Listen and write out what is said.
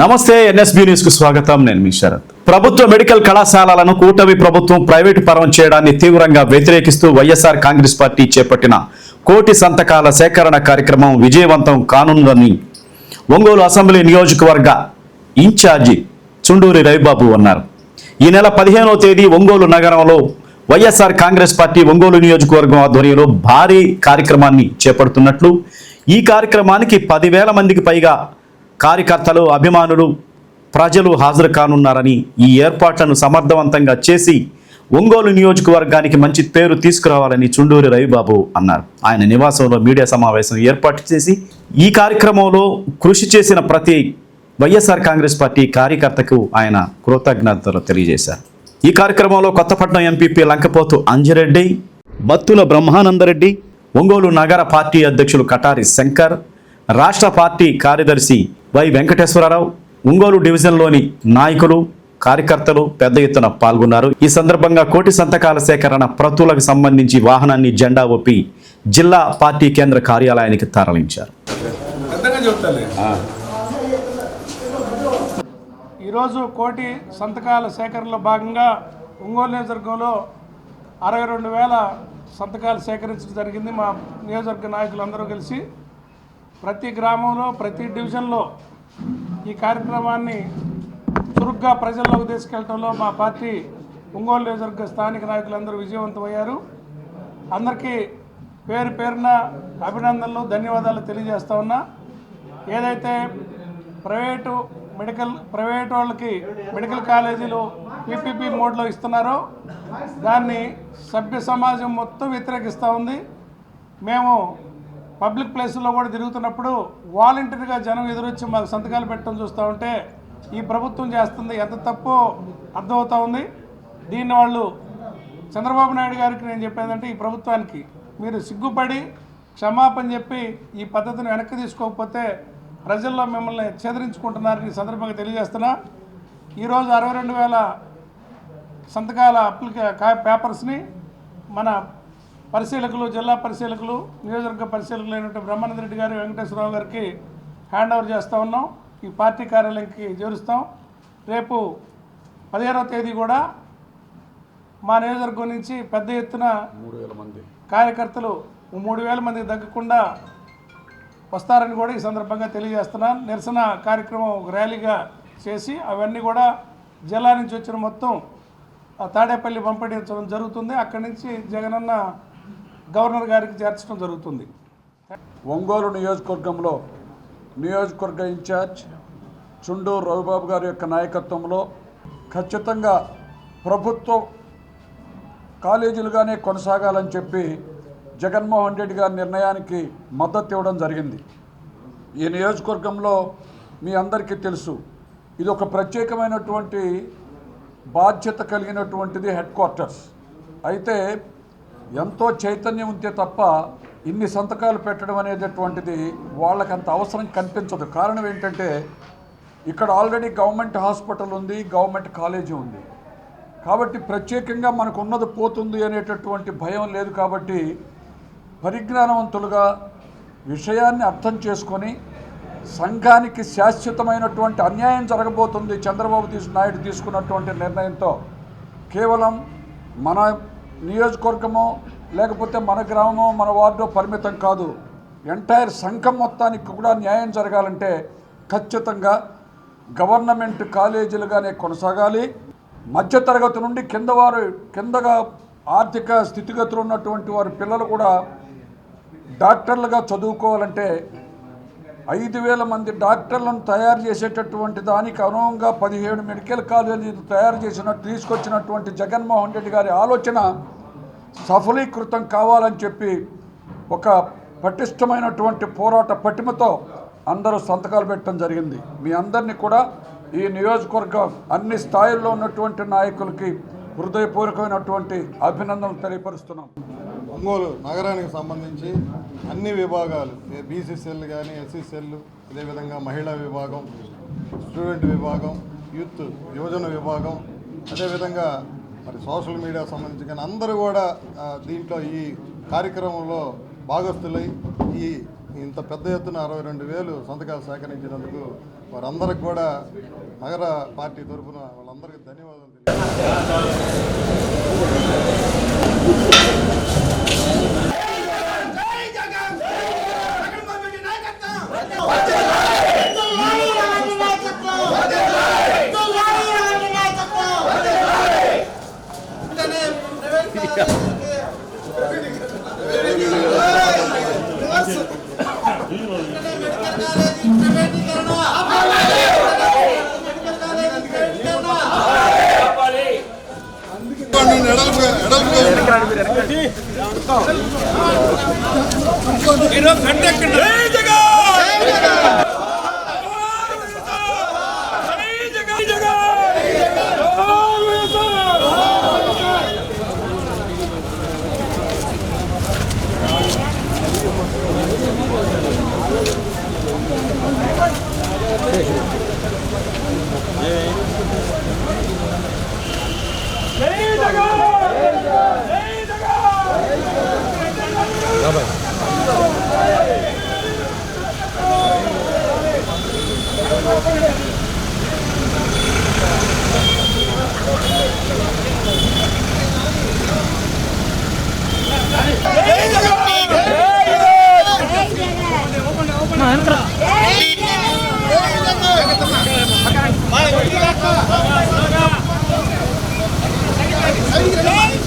నమస్తే ఎన్ఎస్బి న్యూస్కు స్వాగతం. నేను మీ శరత్. ప్రభుత్వ మెడికల్ కళాశాలలను కూటమి ప్రభుత్వం ప్రైవేటు పరం చేయడాన్ని తీవ్రంగా వ్యతిరేకిస్తూ వైఎస్ఆర్ కాంగ్రెస్ పార్టీ చేపట్టిన కోటి సంతకాల సేకరణ కార్యక్రమం విజయవంతం కానుందని ఒంగోలు అసెంబ్లీ నియోజకవర్గ ఇన్ఛార్జి చుండూరి రవిబాబు అన్నారు. ఈ నెల పదిహేనవ తేదీ ఒంగోలు నగరంలో వైఎస్ఆర్ కాంగ్రెస్ పార్టీ ఒంగోలు నియోజకవర్గం ఆధ్వర్యంలో భారీ కార్యక్రమాన్ని చేపడుతున్నట్లు ఈ కార్యక్రమానికి పదివేల మందికి పైగా కార్యకర్తలు అభిమానులు ప్రజలు హాజరు కానున్నారని ఈ ఏర్పాట్లను సమర్థవంతంగా చేసి ఒంగోలు నియోజకవర్గానికి మంచి పేరు తీసుకురావాలని చుండూరి రవిబాబు అన్నారు. ఆయన నివాసంలో మీడియా సమావేశం ఏర్పాటు చేసి ఈ కార్యక్రమంలో కృషి చేసిన ప్రతి వైఎస్ఆర్ కాంగ్రెస్ పార్టీ కార్యకర్తకు ఆయన కృతజ్ఞతలు తెలియజేశారు. ఈ కార్యక్రమంలో కొత్తపట్నం ఎంపీపీ లంకపోతు అంజిరెడ్డి బత్తుల బ్రహ్మానందరెడ్డి ఒంగోలు నగర పార్టీ అధ్యక్షులు కటారి శంకర్ రాష్ట్ర పార్టీ కార్యదర్శి వై వెంకటేశ్వరరావు ఒంగోలు డివిజన్లోని నాయకులు కార్యకర్తలు పెద్ద ఎత్తున పాల్గొన్నారు. ఈ సందర్భంగా కోటి సంతకాల సేకరణ ప్రతులకు సంబంధించి వాహనాన్ని జెండా ఒప్పి జిల్లా పార్టీ కేంద్ర కార్యాలయానికి తరలించారు. ఈరోజు కోటి సంతకాల సేకరణలో భాగంగా ఒంగోలు నియోజకవర్గంలో అరవై రెండు వేల సంతకాలు సేకరించడం జరిగింది. మా నియోజకవర్గ నాయకులందరూ కలిసి ప్రతి గ్రామంలో ప్రతి డివిజన్లో ఈ కార్యక్రమాన్ని చురుగ్గా ప్రజల్లోకి తీసుకెళ్ళడంలో మా పార్టీ ఒంగోలు నియోజకవర్గ స్థానిక నాయకులందరూ విజయవంతమయ్యారు. అందరికీ పేరు పేరున అభినందనలు ధన్యవాదాలు తెలియజేస్తా ఉన్నా. ఏదైతే ప్రైవేటు మెడికల్ ప్రైవేట్ వాళ్ళకి మెడికల్ కాలేజీలు పీపీపీ మోడ్లో ఇస్తున్నారో దాన్ని సభ్య సమాజం మొత్తం వ్యతిరేకిస్తూ ఉంది. మేము పబ్లిక్ ప్లేసుల్లో కూడా తిరుగుతున్నప్పుడు వాలంటీర్గా జనం ఎదురొచ్చి మాకు సంతకాలు పెట్టడం చూస్తూ ఉంటే ఈ ప్రభుత్వం చేస్తుంది ఎంత తప్పో అర్థమవుతా ఉంది. దీన్ని వాళ్ళు చంద్రబాబు నాయుడు గారికి నేను చెప్పేదంటే ఈ ప్రభుత్వానికి మీరు సిగ్గుపడి క్షమాపణ చెప్పి ఈ పద్ధతిని వెనక్కి తీసుకోకపోతే ప్రజల్లో మిమ్మల్ని ఛేదరించుకుంటున్నారని సందర్భంగా తెలియజేస్తున్నా. ఈరోజు అరవై రెండు వేల సంతకాల అప్లికే కా- పేపర్స్ని మన పరిశీలకులు జిల్లా పరిశీలకులు నియోజకవర్గ పరిశీలకులు అయినటువంటి బ్రహ్మానంద రెడ్డి గారు వెంకటేశ్వరరావు గారికి హ్యాండ్ ఓవర్ చేస్తూ ఉన్నాం. ఈ పార్టీ కార్యాలయంకి చేరుస్తాం. రేపు పదిహేనవ తేదీ కూడా మా నియోజకవర్గం నుంచి పెద్ద ఎత్తున మూడు వేల మంది. కార్యకర్తలు మూడు వేల మందికి తగ్గకుండా వస్తారని కూడా ఈ సందర్భంగా తెలియజేస్తున్నాను. నిరసన కార్యక్రమం ఒక ర్యాలీగా చేసి అవన్నీ కూడా జిల్లా నుంచి వచ్చిన మొత్తం ఆ తాడేపల్లి పంపించడం జరుగుతుంది. అక్కడి నుంచి జగనన్న గవర్నర్ గారికి చేర్చడం జరుగుతుంది. ఒంగోలు నియోజకవర్గంలో నియోజకవర్గ ఇన్ఛార్జ్ చుండూరు రవిబాబు గారి యొక్క నాయకత్వంలో ఖచ్చితంగా ప్రభుత్వ కాలేజీలుగానే కొనసాగాలని చెప్పి జగన్మోహన్ రెడ్డి గారి నిర్ణయానికి మద్దతు ఇవ్వడం జరిగింది. ఈ నియోజకవర్గంలో మీ అందరికీ తెలుసు ఇది ఒక ప్రత్యేకమైనటువంటి బాధ్యత కలిగినటువంటిది హెడ్ క్వార్టర్స్. అయితే ఎంతో చైతన్యం ఉంటే తప్ప ఇన్ని సంతకాలు పెట్టడం అనేటటువంటిది వాళ్ళకి అంత అవసరం కనిపించదు. కారణం ఏంటంటే ఇక్కడ ఆల్రెడీ గవర్నమెంట్ హాస్పిటల్ ఉంది గవర్నమెంట్ కాలేజీ ఉంది. కాబట్టి ప్రత్యేకంగా మనకు ఉన్నది పోతుంది అనేటటువంటి భయం లేదు కాబట్టి పరిజ్ఞానవంతులుగా విషయాన్ని అర్థం చేసుకొని సంఘానికి శాశ్వతమైనటువంటి అన్యాయం జరగబోతుంది చంద్రబాబు తీసు నాయుడు తీసుకున్నటువంటి నిర్ణయంతో కేవలం మన నియోజకవర్గమో లేకపోతే మన గ్రామమో మన వార్డో పరిమితం కాదు. ఎంటైర్ సంఘం మొత్తానికి కూడా న్యాయం జరగాలంటే ఖచ్చితంగా గవర్నమెంట్ కాలేజీలుగానే కొనసాగాలి. మధ్యతరగతి నుండి కింద వారు కిందగా ఆర్థిక స్థితిగతులు ఉన్నటువంటి వారి పిల్లలు కూడా డాక్టర్లుగా చదువుకోవాలంటే ఐదు వేల మంది డాక్టర్లను తయారు చేసేటటువంటి దానికి అనుగుణంగా పదిహేడు మెడికల్ కాలేజీలు తయారు చేసినట్టు తీసుకొచ్చినటువంటి జగన్మోహన్ రెడ్డి గారి ఆలోచన సఫలీకృతం కావాలని చెప్పి ఒక పటిష్టమైనటువంటి పోరాట పటిమతో అందరూ సంతకాలు పెట్టడం జరిగింది. మీ అందరినీ కూడా ఈ నియోజకవర్గం అన్ని స్థాయిల్లో ఉన్నటువంటి నాయకులకి హృదయపూర్వకమైనటువంటి అభినందనలు తెలియపరుస్తున్నాం. ఒంగోలు నగరానికి సంబంధించి అన్ని విభాగాలు బీసీ సెల్ కానీ ఎస్సీ సెల్ అదేవిధంగా మహిళా విభాగం స్టూడెంట్ విభాగం యూత్ యువజన విభాగం అదేవిధంగా మరి సోషల్ మీడియా సంబంధించి కానీ అందరూ కూడా దీంట్లో ఈ కార్యక్రమంలో భాగస్థులై ఈ ఇంత పెద్ద ఎత్తున అరవై రెండు వేలు సంతకాలు సేకరించినందుకు వారందరికి కూడా నగర పార్టీ తరఫున వాళ్ళందరికీ ధన్యవాదాలు తెలియజేస్తున్నాను. ఈరోజు కంటే Mantra. Hey!